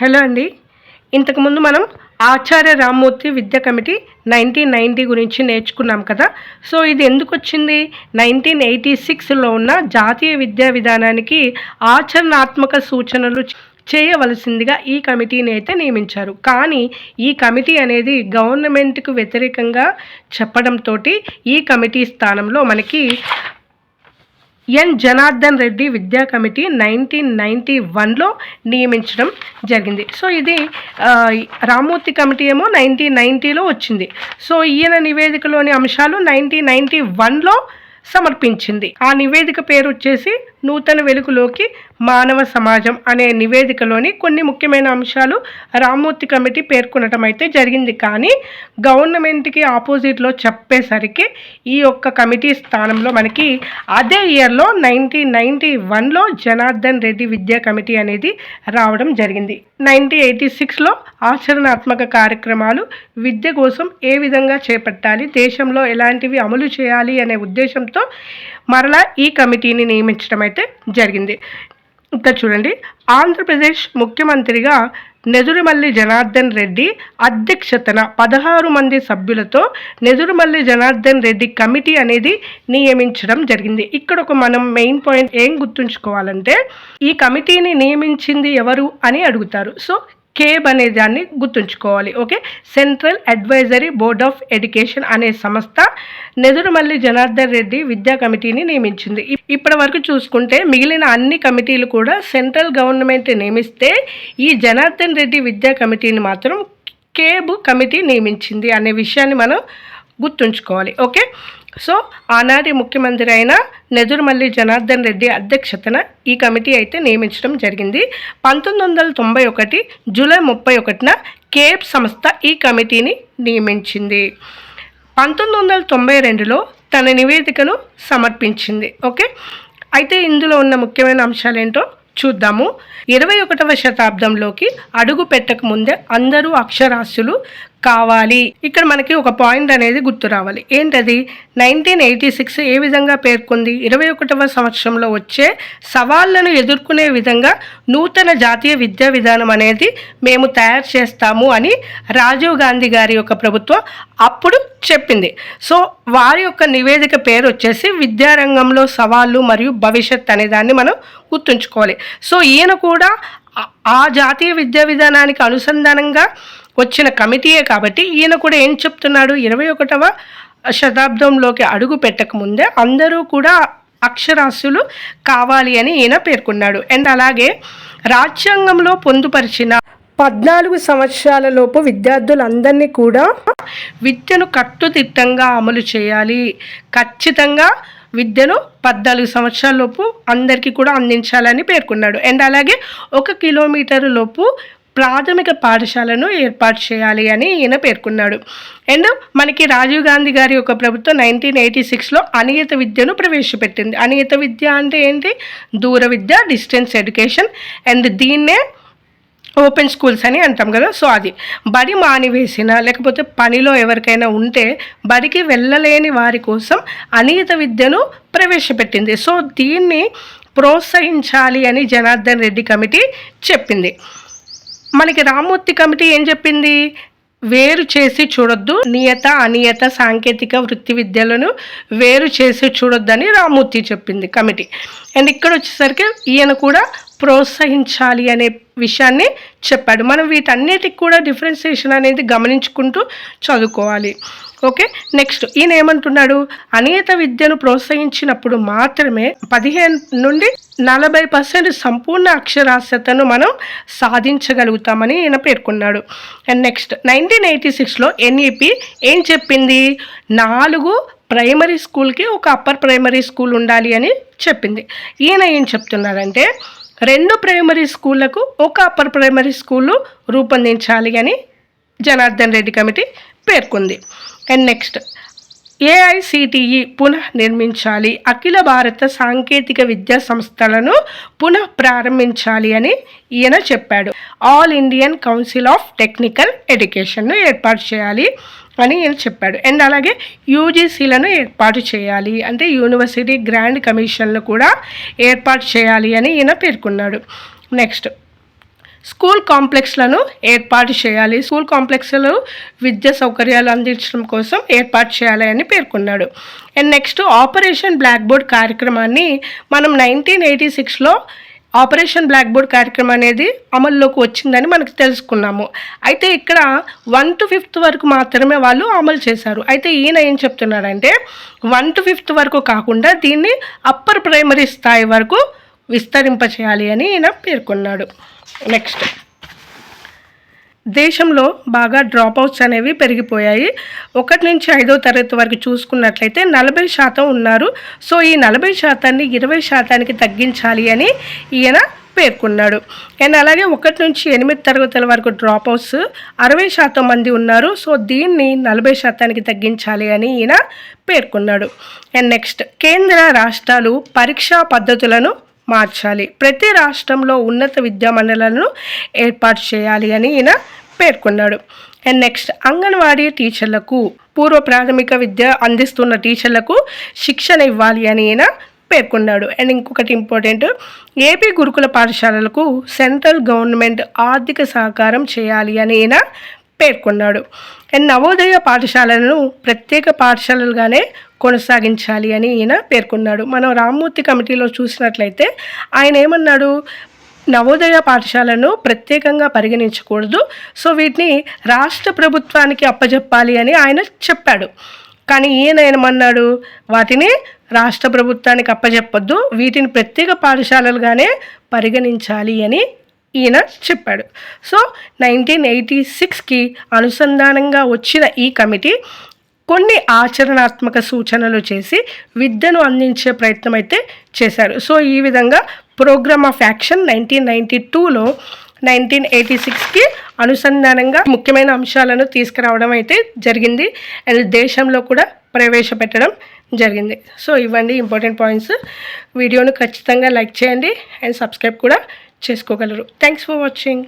Hello అండి. ఇంతకుముందు మనం ఆచార్య రామ్మూర్తి విద్యా కమిటీ నైన్టీన్ నైంటీ గురించి నేర్చుకున్నాం కదా. సో ఇది ఎందుకు వచ్చింది? నైన్టీన్ ఎయిటీ సిక్స్లో ఉన్న జాతీయ విద్యా విధానానికి ఆచరణాత్మక సూచనలు చేయవలసిందిగా ఈ కమిటీని అయితే నియమించారు. కానీ ఈ కమిటీ అనేది గవర్నమెంట్కు వ్యతిరేకంగా చెప్పడంతో ఈ కమిటీ స్థానంలో మనకి ఎన్ జనార్దన్ రెడ్డి విద్యా కమిటీ నైన్టీన్ నైంటీ వన్లో నియమించడం జరిగింది. సో ఇది రామూర్తి కమిటీ ఏమో నైన్టీన్ నైంటీలో వచ్చింది. సో ఈయన నివేదికలోని అంశాలు నైన్టీన్ నైంటీ వన్లో సమర్పించింది. ఆ నివేదిక పేరు వచ్చేసి నూతన వెలుగులోకి మానవ సమాజం అనే నివేదికలోని కొన్ని ముఖ్యమైన అంశాలు రామ్మూర్తి కమిటీ పేర్కొనటం అయితే జరిగింది. కానీ గవర్నమెంట్కి ఆపోజిట్లో చెప్పేసరికి ఈ యొక్క కమిటీ స్థానంలో మనకి అదే ఇయర్లో నైన్టీన్ నైంటీ వన్లో జనార్దన్ రెడ్డి విద్యా కమిటీ అనేది రావడం జరిగింది. నైన్టీన్ ఎయిటీ సిక్స్లో ఆచరణాత్మక కార్యక్రమాలు విద్య కోసం ఏ విధంగా చేపట్టాలి దేశంలో ఎలాంటివి అమలు చేయాలి అనే ఉద్దేశంతో మరలా ఈ కమిటీని నియమించడం అయితే జరిగింది. ఇంకా చూడండి ఆంధ్రప్రదేశ్ ముఖ్యమంత్రిగా నెదురుమల్లి జనార్దన్ రెడ్డి అధ్యక్షతన పదహారు మంది సభ్యులతో నెదురుమల్లి జనార్దన్ రెడ్డి కమిటీ అనేది నియమించడం జరిగింది. ఇక్కడ ఒక మనం మెయిన్ పాయింట్ ఏం గుర్తుంచుకోవాలంటే ఈ కమిటీని నియమించింది ఎవరు అని అడుగుతారు. సో కేబ్ అనే దాన్ని గుర్తుంచుకోవాలి okay? Central advisory board of education అనే సంస్థ నెదురుమల్లి జనార్దన్ రెడ్డి విద్యా కమిటీని నియమించింది. ఇప్పటి వరకు చూసుకుంటే మిగిలిన అన్ని కమిటీలు కూడా సెంట్రల్ గవర్నమెంట్ నియమిస్తే ఈ జనార్దన్ రెడ్డి విద్యా కమిటీని మాత్రం కేబ్ కమిటీ నియమించింది అనే విషయాన్ని మనం గుర్తుంచుకోవాలి ఓకే? సో ఆనాటి ముఖ్యమంత్రి అయిన నెదురుమల్లి జనార్దన్ రెడ్డి అధ్యక్షతన ఈ కమిటీ అయితే నియమించడం జరిగింది. పంతొమ్మిది వందల తొంభై ఒకటి జూలై ముప్పై ఒకటిన కేప్ సంస్థ ఈ కమిటీని నియమించింది. పంతొమ్మిది వందల తొంభై రెండులో తన నివేదికను సమర్పించింది. ఓకే? అయితే ఇందులో ఉన్న ముఖ్యమైన అంశాలు ఏంటో చూద్దాము. ఇరవై ఒకటవ శతాబ్దంలోకి అడుగు పెట్టక ముందే అందరూ అక్షరాస్యులు కావాలి. ఇక్కడ మనకి ఒక పాయింట్ అనేది గుర్తు రావాలి. ఏంటది? నైన్టీన్ ఎయిటీ సిక్స్ ఏ విధంగా పేర్కొంది? ఇరవై ఒకటవ సంవత్సరంలో వచ్చే సవాళ్ళను ఎదుర్కొనే విధంగా నూతన జాతీయ విద్యా విధానం అనేది మేము తయారు చేస్తాము అని రాజీవ్ గాంధీ గారి యొక్క ప్రభుత్వం అప్పుడు చెప్పింది. సో వారి యొక్క నివేదిక పేరు వచ్చేసి విద్యారంగంలో సవాళ్ళు మరియు భవిష్యత్ అనే దాన్ని మనం గుర్తుంచుకోవాలి. సో ఈయన కూడా ఆ- ఆ జాతీయ విద్యా విధానానికి అనుసంధానంగా వచ్చిన కమిటీయే కాబట్టి ఈయన కూడా ఏం చెప్తున్నాడు? ఇరవై ఒకటవ శతాబ్దంలోకి అడుగు పెట్టకముందే అందరూ కూడా అక్షరాస్యులు కావాలి అని ఈయన పేర్కొన్నాడు. అండ్ అలాగే రాజ్యాంగంలో పొందుపరిచిన పద్నాలుగు సంవత్సరాల లోపు విద్యార్థులందరినీ కూడా విద్యను కట్టుదిట్టంగా అమలు చేయాలి. ఖచ్చితంగా విద్యను పద్నాలుగు సంవత్సరాల లోపు అందరికీ కూడా అందించాలని పేర్కొన్నాడు. అండ్ అలాగే ఒక కిలోమీటర్ లోపు ప్రాథమిక పాఠశాలను ఏర్పాటు చేయాలి అని ఈయన పేర్కొన్నాడు. అండ్ మనకి రాజీవ్ గాంధీ గారి యొక్క ప్రభుత్వం నైన్టీన్ ఎయిటీ సిక్స్లో అనియత విద్యను ప్రవేశపెట్టింది. అనియత విద్య అంటే ఏంటి? దూర విద్య డిస్టెన్స్ ఎడ్యుకేషన్ అండ్ దీన్నే ఓపెన్ స్కూల్స్ అని అంటాం కదా. సో అది బడి మానివేసిన లేకపోతే పనిలో ఎవరికైనా ఉంటే బడికి వెళ్ళలేని వారి కోసం అనియత విద్యను ప్రవేశపెట్టింది. సో దీన్ని ప్రోత్సహించాలి అని జనార్దన్ రెడ్డి కమిటీ చెప్పింది. మనకి రామ్మూర్తి కమిటీ ఏం చెప్పింది? వేరు చేసి చూడొద్దు నియత అనియత సాంకేతిక వృత్తి విద్యలను వేరు చేసి చూడొద్దని రామ్మూర్తి చెప్పింది కమిటీ. అండ్ ఇక్కడ వచ్చేసరికి ఈయన కూడా ప్రోత్సహించాలి అనే విషయాన్ని చెప్పాడు. మనం వీటన్నిటికి కూడా డిఫరెన్సియేషన్ అనేది గమనించుకుంటూ చదువుకోవాలి. ఓకే? నెక్స్ట్ ఈయన ఏమంటున్నాడు? అనియత విద్యను ప్రోత్సహించినప్పుడు మాత్రమే పదిహేను నుండి నలభై పర్సెంట్ సంపూర్ణ అక్షరాస్యతను మనం సాధించగలుగుతామని ఈయన పేర్కొన్నాడు. అండ్ నెక్స్ట్ నైన్టీన్ ఎయిటీ సిక్స్లో ఎన్ఈపి ఏం చెప్పింది? నాలుగు ప్రైమరీ స్కూల్కి ఒక అప్పర్ ప్రైమరీ స్కూల్ ఉండాలి అని చెప్పింది. ఈయన ఏం చెప్తున్నారంటే రెండు ప్రైమరీ స్కూళ్ళకు ఒక అప్పర్ ప్రైమరీ స్కూలు రూపొందించాలి అని జనార్దన్ రెడ్డి కమిటీ పేర్కొంది. అండ్ నెక్స్ట్ ఏఐసిటిఈ పునః నిర్మించాలి. అఖిల భారత సాంకేతిక విద్యా సంస్థలను పునః ప్రారంభించాలి అని ఈయన చెప్పాడు. All Indian council of technical ఎడ్యుకేషన్ను ఏర్పాటు చేయాలి అని ఈయన చెప్పాడు. అండ్ అలాగే యూజీసీలను ఏర్పాటు చేయాలి. అంటే యూనివర్సిటీ గ్రాండ్ కమిషన్లు కూడా ఏర్పాటు చేయాలి అని ఈయన పేర్కొన్నాడు. నెక్స్ట్ స్కూల్ కాంప్లెక్స్లను ఏర్పాటు చేయాలి. స్కూల్ కాంప్లెక్స్లో విద్యా సౌకర్యాలు అందించడం కోసం ఏర్పాటు చేయాలి అని పేర్కొన్నాడు. And next operation blackboard కార్యక్రమాన్ని మనం నైన్టీన్ ఎయిటీ సిక్స్లో ఆపరేషన్ బ్లాక్ బోర్డ్ కార్యక్రమం అనేది అమల్లోకి వచ్చిందని మనకు తెలుసుకున్నాము. అయితే ఇక్కడ వన్ టు ఫిఫ్త్ వరకు మాత్రమే వాళ్ళు అమలు చేశారు. అయితే ఈయన ఏం చెప్తున్నాడంటే వన్ టు ఫిఫ్త్ వరకు కాకుండా దీన్ని అప్పర్ ప్రైమరీ స్థాయి వరకు విస్తరింపచేయాలి అని ఈయన పేర్కొన్నాడు. నెక్స్ట్. దేశంలో బాగా డ్రాప్ అవుట్స్ అనేవి పెరిగిపోయాయి. ఒకటి నుంచి ఐదో తరగతి వరకు చూసుకున్నట్లయితే నలభై శాతం ఉన్నారు. సో ఈ నలభై శాతాన్ని ఇరవై శాతానికి తగ్గించాలి అని ఈయన పేర్కొన్నాడు. అండ్ అలాగే ఒకటి నుంచి ఎనిమిది తరగతుల వరకు డ్రాప్ అవుట్స్ అరవై శాతం మంది ఉన్నారు. సో దీన్ని నలభై శాతానికి తగ్గించాలి అని ఈయన పేర్కొన్నాడు. And next. కేంద్ర రాష్ట్రాలు పరీక్షా పద్ధతులను మార్చాలి. ప్రతి రాష్ట్రంలో ఉన్నత విద్యా మండలను ఏర్పాటు చేయాలి అని ఈయన పేర్కొన్నాడు. అండ్ నెక్స్ట్ అంగన్వాడీ టీచర్లకు పూర్వ ప్రాథమిక విద్య అందిస్తున్న టీచర్లకు శిక్షణ ఇవ్వాలి అని ఈయన పేర్కొన్నాడు. అండ్ ఇంకొకటి ఇంపార్టెంట్ ఏపీ గురుకుల పాఠశాలలకు సెంట్రల్ గవర్నమెంట్ ఆర్థిక సహకారం చేయాలి అని ఈయన పేర్కొన్నాడు. అండ్ నవోదయ పాఠశాలలను ప్రత్యేక పాఠశాలలుగానే కొనసాగించాలి అని ఈయన పేర్కొన్నాడు. మనం రామ్మూర్తి కమిటీలో చూసినట్లయితే ఆయన ఏమన్నాడు? నవోదయ పాఠశాలను ప్రత్యేకంగా పరిగణించకూడదు. సో వీటిని రాష్ట్ర ప్రభుత్వానికి అప్పజెప్పాలి అని ఆయన చెప్పాడు. కానీ ఈయన ఏమన్నాడు? వాటిని రాష్ట్ర ప్రభుత్వానికి అప్పజెప్పొద్దు. వీటిని ప్రత్యేక పాఠశాలలుగానే పరిగణించాలి అని ఈయన చెప్పాడు. సో నైన్టీన్ ఎయిటీ సిక్స్కి అనుసంధానంగా వచ్చిన ఈ కమిటీ కొన్ని ఆచరణాత్మక సూచనలు చేసి విద్యను అందించే ప్రయత్నం అయితే చేశారు. సో ఈ విధంగా programme of action nineteen ninety టూలో నైన్టీన్ ఎయిటీ సిక్స్కి అనుసంధానంగా ముఖ్యమైన అంశాలను తీసుకురావడం అయితే జరిగింది. అండ్ దేశంలో కూడా ప్రవేశపెట్టడం జరిగింది. సో ఇవ్వండి ఇంపార్టెంట్ పాయింట్స్. వీడియోను ఖచ్చితంగా లైక్ చేయండి. అండ్ సబ్స్క్రైబ్ కూడా చేసుకోగలరు. Thanks for watching